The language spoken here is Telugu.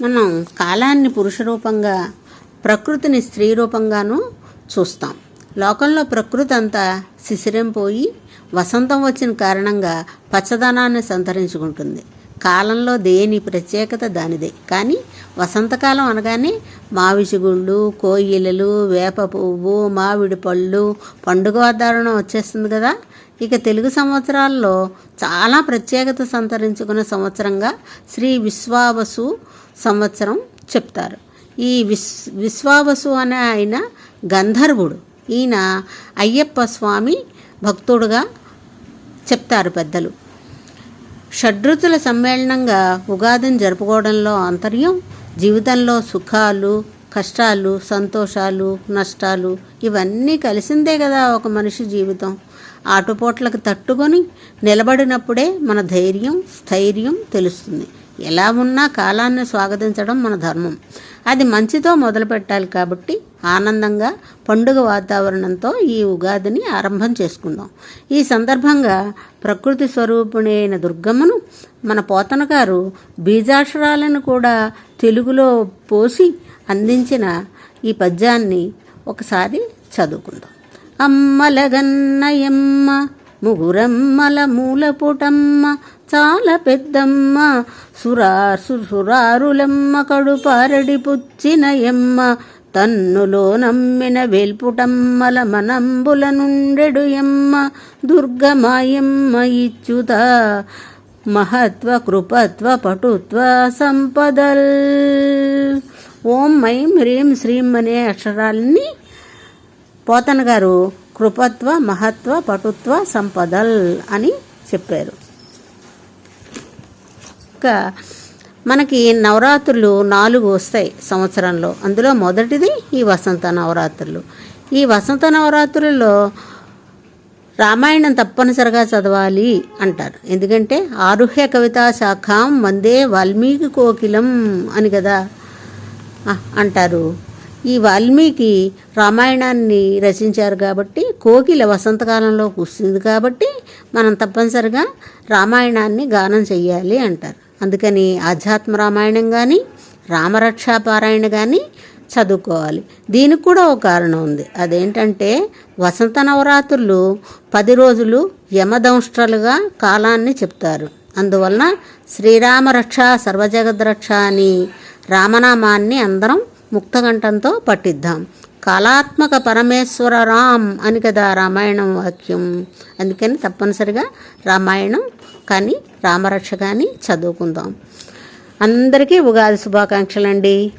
మనం కాలాన్ని పురుష రూపంగా ప్రకృతిని స్త్రీ రూపంగాను చూస్తాం. లోకంలో ప్రకృతి అంతా శిశిరం పోయి వసంతం వచ్చిన కారణంగా పచ్చదనాన్ని సంతరించుకుంటుంది. కాలంలో దేని ప్రత్యేకత దానిదే. కానీ వసంతకాలం అనగానే మావిషిగుళ్ళు కోయిలలు వేప పువ్వు మామిడి పళ్ళు పండుగ వాతావరణం వచ్చేస్తుంది కదా. ఇక తెలుగు సంవత్సరాల్లో చాలా ప్రత్యేకత సంతరించుకున్న సంవత్సరంగా శ్రీ విశ్వావసు సంవత్సరం చెప్తారు. ఈ విశ్ విశ్వావసు అనే ఆయన గంధర్వుడు. ఈయన అయ్యప్ప స్వామి భక్తుడుగా చెప్తారు పెద్దలు. షడ్రుతుల సమ్మేళనంగా ఉగాదిని జరుపుకోవడంలో అంతర్యం జీవితంలో సుఖాలు కష్టాలు సంతోషాలు నష్టాలు ఇవన్నీ కలిసిందే కదా ఒక మనిషి జీవితం. ఆటుపోట్లకు తట్టుకొని నిలబడినప్పుడే మన ధైర్యం స్థైర్యం తెలుస్తుంది. ఎలా ఉన్నా కాలాన్ని స్వాగతించడం మన ధర్మం. అది మంచితో మొదలు పెట్టాలి కాబట్టి ఆనందంగా పండుగ వాతావరణంతో ఈ ఉగాదిని ఆరంభం చేసుకుందాం. ఈ సందర్భంగా ప్రకృతి స్వరూపిణి అయిన దుర్గమ్మను మన పోతన గారు బీజాక్షరాలను కూడా తెలుగులో పోసి అందించిన ఈ పద్యాన్ని ఒకసారి చదువుకుందాం. అమ్మలగన్నయమ్మ ముగురమ్మల మూలపుటమ్మ చాలా పెద్దమ్మ. సురా సురారులమ్మ కడుపారడి పుచ్చినయమ్మ. తన్నులో నమ్మిన వేల్పుటమ్మల మనంబుల నుండెడు ఎమ్మ దుర్గమాయమ్మ ఇచ్చుత. మహత్వ కృపత్వ పటుత్వ సంపదల్. ఓం మైం హ్రీం శ్రీం అనే అక్షరాలని పోతన్ గారు కృపత్వ మహత్వ పటుత్వ సంపదల్ అని చెప్పారు. ఇంకా మనకి నవరాత్రులు నాలుగు వస్తాయి సంవత్సరంలో. అందులో మొదటిది ఈ వసంత నవరాత్రులు. ఈ వసంత నవరాత్రులలో రామాయణం తప్పనిసరిగా చదవాలి అంటారు. ఎందుకంటే ఆరుహ్య కవితా శాఖం వందే వాల్మీకి కోకిలం అని కదా అంటారు. ఈ వాల్మీకి రామాయణాన్ని రచించారు కాబట్టి కోకిల వసంతకాలంలో కూర్చుంది కాబట్టి మనం తప్పనిసరిగా రామాయణాన్ని గానం చెయ్యాలి అంటారు. అందుకని ఆధ్యాత్మ రామాయణం కానీ రామరక్షాపారాయణ కానీ చదువుకోవాలి. దీనికి కూడా ఒక కారణం ఉంది. అదేంటంటే వసంత నవరాత్రులు పది రోజులు యమదంష్ట్రలుగా కాలాన్ని చెప్తారు. అందువలన శ్రీరామరక్ష సర్వజగద్రక్ష అని రామనామాన్ని అందరం ముక్తకంఠంతో పట్టిద్దాం కళాత్మక పరమేశ్వర రామ్ అని కదా రామాయణం వాక్యం. అందుకని తప్పనిసరిగా రామాయణం కానీ రామరక్ష కానీ చదువుకుందాం. అందరికీ ఉగాది శుభాకాంక్షలండి.